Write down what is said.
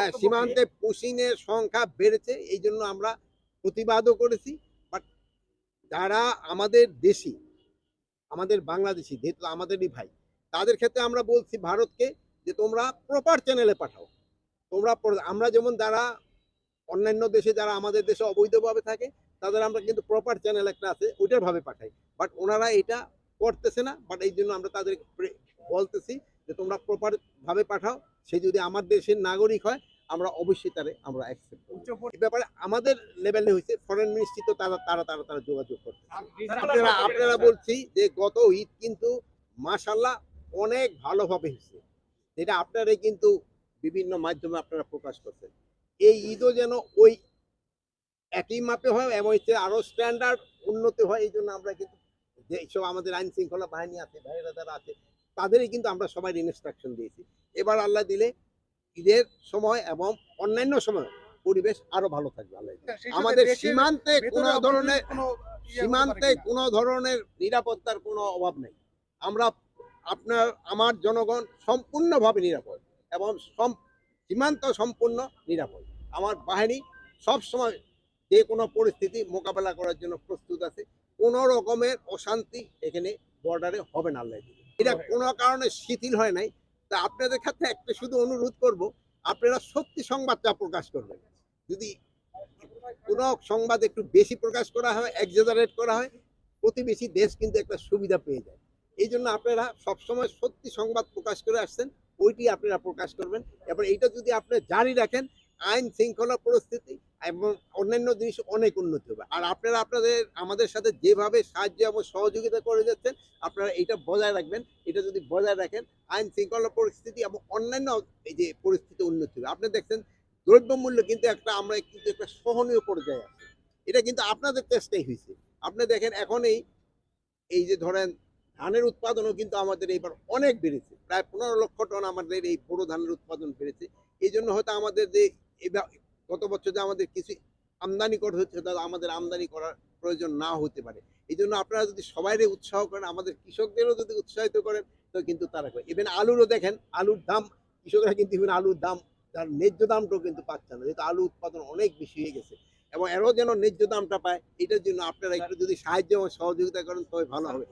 হ্যাঁ সীমান্তে পুশিনের সংখ্যা বেড়েছে এই জন্য আমরা প্রতিবাদও করেছি। বাট যারা আমাদের দেশি আমাদের বাংলাদেশি যেহেতু আমাদেরই ভাই তাদের ক্ষেত্রে আমরা বলছি ভারতকে যে তোমরা প্রপার চ্যানেলে পাঠাও। তোমরা আমরা যেমন যারা অন্যান্য দেশে যারা আমাদের দেশে অবৈধভাবে থাকে তাদের আমরা কিন্তু প্রপার চ্যানেল একটা আছে ওইটার ভাবে পাঠাই। বাট ওনারা এটা করতেছে না বাট এই জন্য আমরা তাদের বলতেছি যে তোমরা প্রপার ভাবে পাঠাও। সে যদি আমার দেশের নাগরিক হয় আমরা অবশ্যই তারে আমরা অ্যাকসেপ্ট করব। এই ব্যাপারে আমাদের লেভেলে হয়েছে ফরেন মিনিস্ট্রি তো তারা তারা তারা তারা যোগাযোগ করছে। আপনারা আপনারা বলছি যে গত ঈদ কিন্তু মাশাল্লাহ অনেক ভালোভাবে হয়েছে। যেটা আপনারাই কিন্তু বিভিন্ন মাধ্যমে আপনারা প্রকাশ করছেন। এই ঈদও যেন ওই একই মাপে হয় এবং হচ্ছে আরও স্ট্যান্ডার্ড উন্নতি হয় এই জন্য আমরা কিন্তু যে সব আমাদের আইন শৃঙ্খলা বাহিনী আছে ভাইরা যারা আছে তাদেরই কিন্তু আমরা সবাই ইনস্ট্রাকশন দিয়েছি। এবার আল্লাহ দিলে ঈদের সময় এবং অন্যান্য সময় পরিবেশ আরও ভালো থাকবে আমাদের সীমান্তে কোনো ধরনের সীমান্তে কোনো? ধরনের নিরাপত্তার কোনো অভাব নেই। আমরা আপনার আমার জনগণ সম্পূর্ণভাবে নিরাপদ এবং সীমান্ত সম্পূর্ণ নিরাপদ। আমার বাহিনী সব সময় যে কোনো পরিস্থিতি মোকাবেলা করার জন্য প্রস্তুত আছে। কোনো রকমের অশান্তি এখানে বর্ডারে হবে না আল্লাহ এটা কোনো কারণে শিথিল হয় নাই। তা আপনাদের ক্ষেত্রে একটা শুধু অনুরোধ করব, আপনারা সত্যি সংবাদটা প্রকাশ করবেন। যদি কোনো সংবাদ একটু বেশি প্রকাশ করা হয় এক্সাজারেট করা হয়, প্রতিবেশী দেশ কিন্তু একটা সুবিধা পেয়ে যায়। এই জন্য আপনারা সবসময় সত্যি সংবাদ প্রকাশ করে আসছেন, ওইটি আপনারা প্রকাশ করবেন। এবার এইটা যদি আপনি জারি রাখেন আইন শৃঙ্খলা পরিস্থিতি এবং অন্যান্য জিনিস অনেক উন্নতি হবে। আর আপনারা আপনাদের, আমাদের সাথে যেভাবে সাহায্য এবং সহযোগিতা করে যাচ্ছেন, আপনারা এটা বজায় রাখবেন। এটা যদি বজায় রাখেন, আইন শৃঙ্খলা পরিস্থিতি এবং অন্যান্য এই যে পরিস্থিতি উন্নতি হবে। আপনি দেখছেন, দ্রব্যমূল্য কিন্তু একটা, আমরা কিন্তু একটা সহনীয় পর্যায়ে আছে। এটা কিন্তু আপনাদের চেষ্টাই হয়েছে। আপনি দেখেন, এখন এই এই যে ধরেন, ধানের উৎপাদনও কিন্তু আমাদের এইবার অনেক বেড়েছে। প্রায় পনেরো লক্ষ টন আমাদের এই বড় ধানের উৎপাদন বেড়েছে। এই জন্য হয়তো আমাদের যে গত বছর যে আমাদের কিছু আমদানি করা হচ্ছে তা আমাদের আমদানি করার প্রয়োজন না হতে পারে। এই জন্য আপনারা যদি সবাইরে উৎসাহ করেন আমাদের কৃষকদেরও যদি উৎসাহিত করেন তো কিন্তু তারা করে। ইভেন আলুরও দেখেন আলুর দাম কৃষকরা কিন্তু ইভেন আলুর দাম তার ন্যায্য দামটাও কিন্তু পাচ্ছে না। যেহেতু আলু উৎপাদন অনেক বেশি হয়ে গেছে এবং এরও যেন ন্যায্য দামটা পায় এটার জন্য আপনারা একটু যদি সাহায্য এবং সহযোগিতা করেন তবে ভালো হবে।